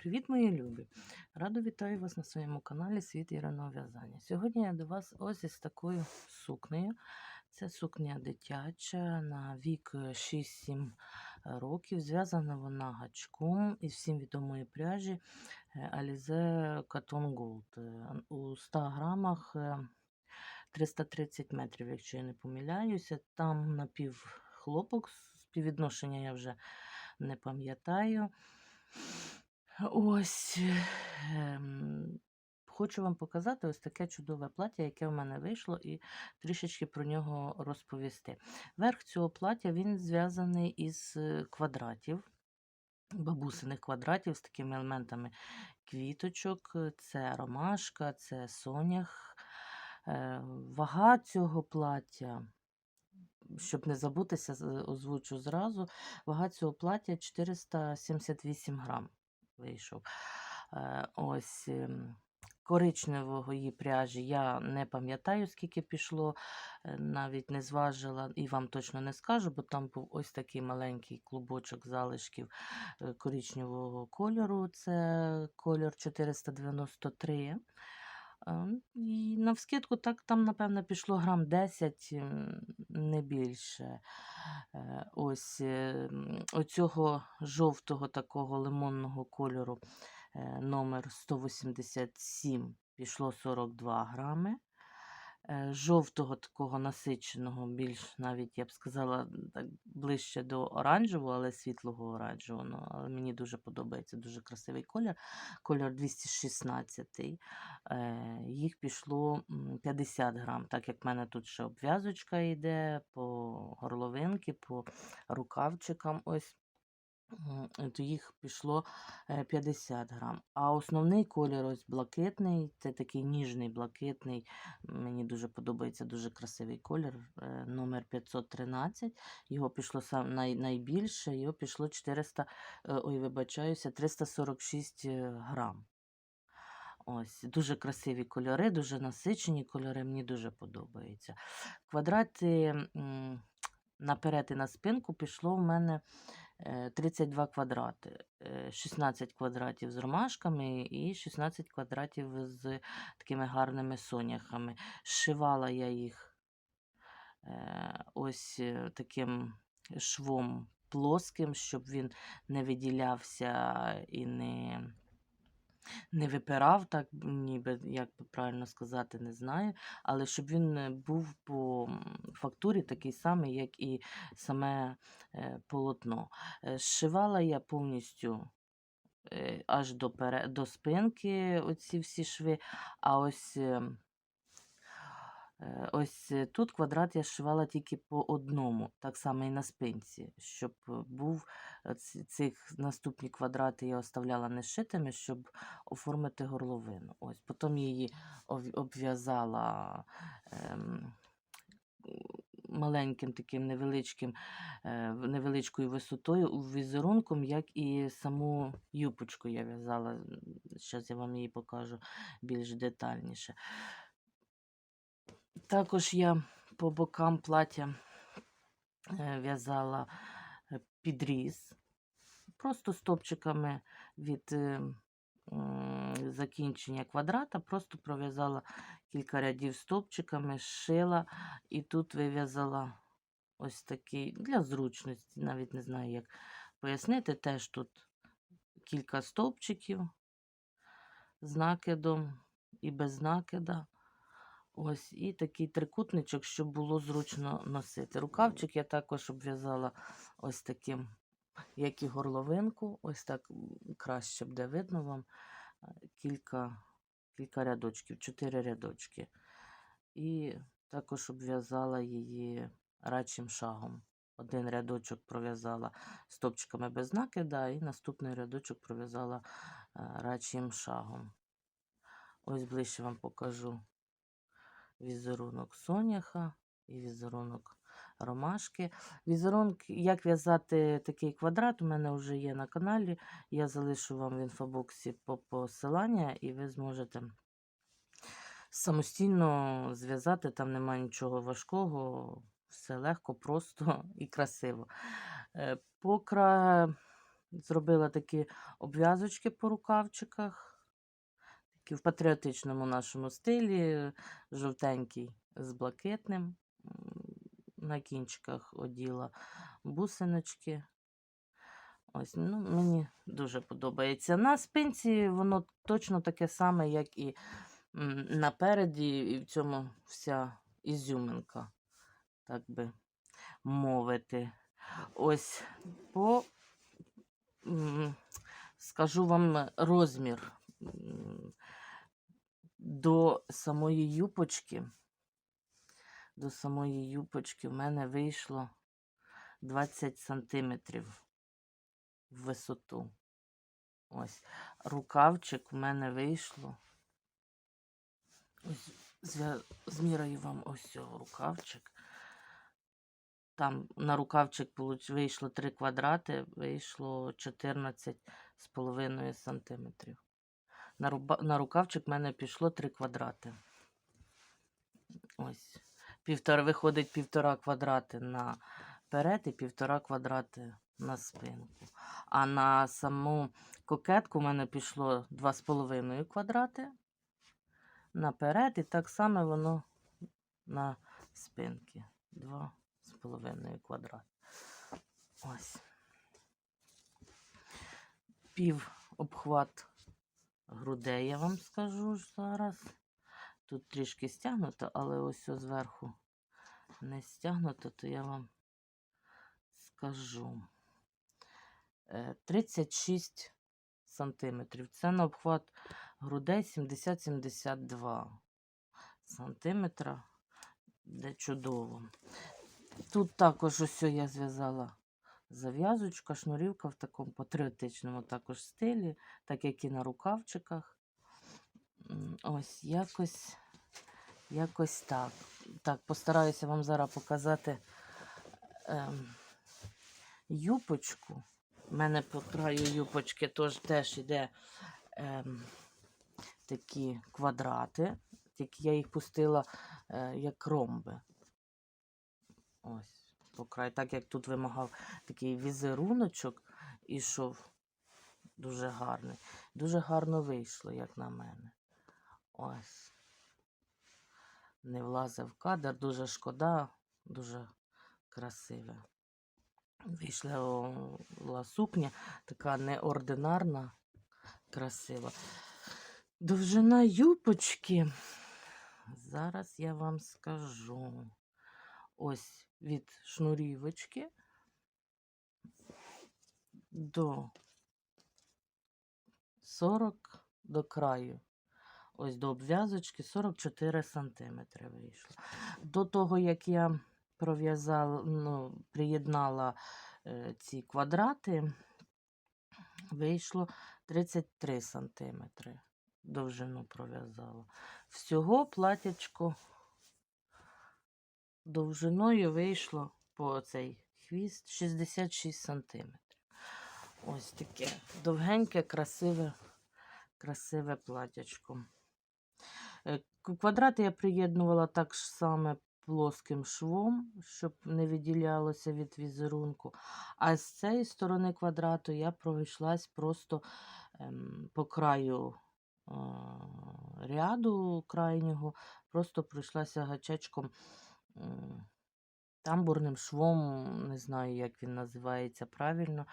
Привіт, мої любі! Радо вітаю вас на своєму каналі Світ Іриного В'язання. Сьогодні я до вас ось із такою сукнею. Це сукня дитяча на вік е, 6-7 років. Зв'язана вона гачком із всім відомої пряжі е, Alize Cotton Gold. Е, У 100 грамах е, 330 метрів, якщо я не помиляюся. Там напів хлопок, співвідношення я вже не пам'ятаю. Ось ем, хочу вам показати ось таке чудове плаття, яке в мене вийшло, і трішечки про нього розповісти. Верх цього плаття він зв'язаний із е, квадратів, бабусиних квадратів з такими елементами квіточок. Це ромашка, це сонях. Е, Вага цього плаття, щоб не забутися, озвучу зразу. Вага цього плаття 478 грам вийшов. Е, Ось ем, коричневого її пряжі я не пам'ятаю, скільки пішло, е, навіть не зважила і вам точно не скажу, бо там був ось такий маленький клубочок залишків е, коричневого кольору. Це кольор 493. І навскидку так там, напевно, пішло грам 10, не більше. Е, Ось е, оцього жовтого такого лимонного кольору е, номер 187 пішло 42 грами. Е, Жовтого такого насиченого, більш навіть я б сказала, так ближче до оранжевого, але світлого оранжевого. Але мені дуже подобається, дуже красивий колір. Кольор 216. Е, Їх пішло 50 грам, так як в мене тут ще обв'язочка йде по горловинки, по рукавчикам. Ось. М, То їх пішло е, 50 грам. А основний колір ось блакитний, це такий ніжний блакитний. Мені дуже подобається, дуже красивий колір. е, Номер 513. Його пішло сам най, найбільше, його пішло 400, е, ой, вибачаюся, 346 е, грам. Ось, дуже красиві кольори, дуже насичені кольори, мені дуже подобаються. Квадрати наперед і на спинку пішло в мене е, 32 квадрати. Е, 16 квадратів з ромашками і 16 квадратів з такими гарними соняхами. Шивала я їх е, ось е, таким швом плоским, щоб він не виділявся і не не випирав, так ніби, як би правильно сказати, не знаю. Але щоб він е, був по фактурі такий самий, як і саме е, полотно. Е, Зшивала я повністю аж до, пере... до спинки оці всі шви, а ось. Е, Ось е, тут квадрат я зшивала тільки по одному, так само і на спинці, щоб е, був цих наступні квадрати я оставляла не зшитими, щоб оформити горловину. Ось потім її обв'язала ем, маленьким таким невеличким, е, невеличкою висотою візерунком, як і саму юпочку я в'язала. Зараз я вам її покажу більш детальніше. Також я по бокам плаття е, в'язала е, підріз, просто стопчиками від е, закінчення квадрата, просто пров'язала кілька рядів стопчиками, зшила і тут вив'язала ось такий для зручності, навіть не знаю, як пояснити. Теж тут кілька стовпчиків з накидом і без накида. Ось, і такий трикутничок, щоб було зручно носити. Рукавчик я також обв'язала ось таким, як і горловинку. Ось так краще буде видно вам. Кілька, кілька рядочків, чотири рядочки. І також обв'язала її рачим шагом. Один рядочок пров'язала стопчиками без накида, і наступний рядочок пров'язала е, шагом. Ось ближче вам покажу візерунок соняха і візерунок ромашки. Візерунок, як в'язати такий квадрат, у мене вже є на каналі. Я залишу вам в інфобоксі по посилання, і ви зможете самостійно зв'язати, там немає нічого важкого, все легко, просто і красиво. Е, По, кра... Зробила такі обв'язочки по рукавчиках, в патріотичному нашому стилі, жовтенький з блакитним. На кінчиках оділа бусиночки. Ось, ну, мені дуже подобається. На спинці воно точно таке саме, як і напереді, і в цьому вся ізюминка, так би мовити. Ось по скажу вам розмір до самої юпочки. До самої юпочки в мене вийшло 20 сантиметрів в висоту. Ось. Рукавчик в мене вийшло. Ось зміряю вам ось цього рукавчик. Там на рукавчик вийшло 3 квадрати, вийшло 14 з половиною сантиметрів. На, руба, на рукавчик в мене пішло 3 квадрати. Ось. Півтора, виходить півтора квадрати на перед і півтора квадрати на спинку. А на саму кокетку в мене пішло 2,5 квадрати наперед, і так само воно на спинки. 2,5 квадрат. Ось. Пів обхват грудей, я вам скажу зараз. Тут трішки стягнуто, але ось зверху не стягнуто, то я вам скажу. Е, 36 сантиметрів. Це на обхват грудей 70-72 сантиметра. Де чудово. Тут також ось я зв'язала зав'язочка, шнурівка в такому патріотичному також стилі, так як і на рукавчиках. Ось якось, якось так. Так, постараюся вам зараз показати ем, юпочку. У мене по краю юпочки теж, теж іде ем, такі квадрати, тільки я їх пустила е, як ромби. Ось, по краю. Так як тут вимагав такий візеруночок, ішов дуже гарний. Дуже гарно вийшло, як на мене. Ось. Не влазив в кадр, дуже шкода, дуже красиве. Вийшла сукня, така неординарна, красива. Довжина юпочки. Зараз я вам скажу. Ось від шнурівочки до 40 до краю. Ось до обв'язочки 44 сантиметри вийшло. До того, як я пров'язала, ну, приєднала е, ці квадрати, вийшло 33 сантиметри. Довжину пров'язала. Всього платячко довжиною вийшло по цей хвіст 66 сантиметрів. Ось таке довгеньке, красиве, красиве платячко. Е, Квадрати я приєднувала так ж саме плоским швом, щоб не відділялося від візерунку. А з цієї сторони квадрату я пройшлась просто ем, по краю е, ряду крайнього, просто пройшлася гачечком тамбурним швом, не знаю, як він називається правильно,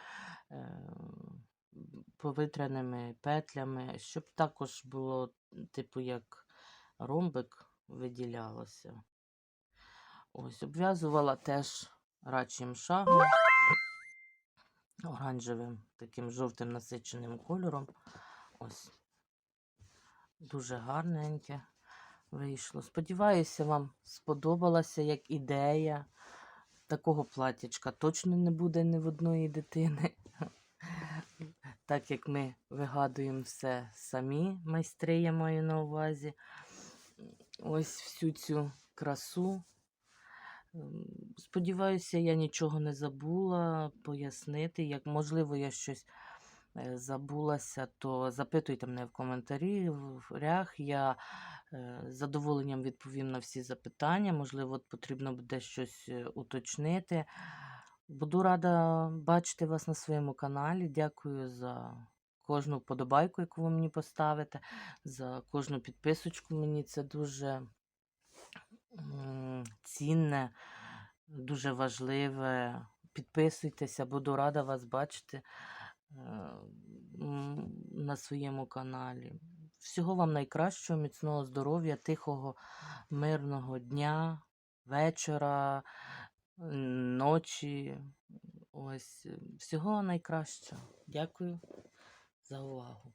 е, повітряними петлями, щоб також було, типу, як ромбик виділялося. Ось, обв'язувала теж рачим шагом, оранжевим, таким жовтим насиченим кольором. Ось. Дуже гарненьке вийшло. Сподіваюся, вам сподобалася як ідея. Такого платячка точно не буде ні в одної дитини. Так як ми вигадуємо все самі, майстри я маю на увазі. Ось всю цю красу. Сподіваюся, я нічого не забула пояснити. Як можливо, я щось е, забулася, то запитуйте мене в коментарях. Я з задоволенням відповім на всі запитання. Можливо, потрібно буде щось е, уточнити. Буду рада бачити вас на своєму каналі. Дякую за кожну вподобайку, яку ви мені поставите, за кожну підписочку. Мені це дуже цінне, дуже важливе. Підписуйтеся, буду рада вас бачити е, на своєму каналі. Всього вам найкращого, міцного здоров'я, тихого, мирного дня, вечора, ночі. Ось, всього найкращого. Дякую за увагу.